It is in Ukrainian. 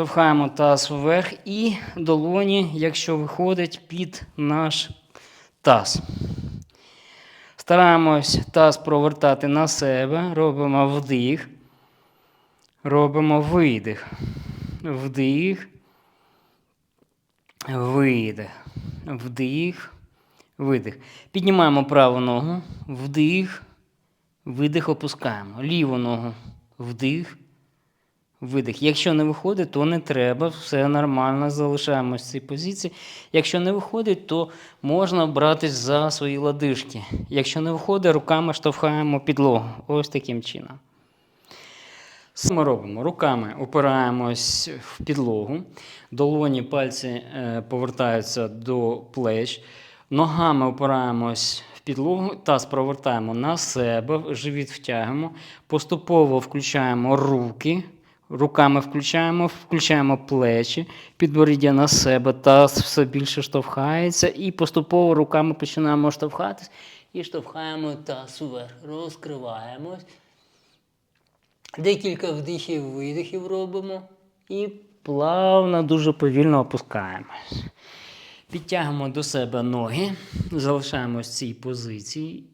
Штовхаємо таз вверх і долоні, якщо виходить, під наш таз. Стараємось таз провертати на себе, робимо вдих, робимо видих. Вдих, видих, вдих, видих. Піднімаємо праву ногу, вдих, видих, опускаємо. Ліву ногу, вдих, видих. Якщо не виходить, то не треба, все нормально, залишаємось в цій позиції. Якщо не виходить, то можна братись за свої лодижки. Якщо не виходить, руками штовхаємо підлогу. Ось таким чином. Що ми робимо? Руками опираємось в підлогу, долоні пальці е, повертаються до плеч, ногами опираємось в підлогу, таз провертаємо на себе, живіт втягуємо, поступово включаємо руки, руками включаємо, включаємо плечі, підборіддя на себе, таз все більше штовхається, і поступово руками починаємо штовхатись і штовхаємо таз вверх, розкриваємось. Декілька вдихів, видихів робимо і плавно, дуже повільно опускаємось. Підтягуємо до себе ноги, залишаємось в цій позиції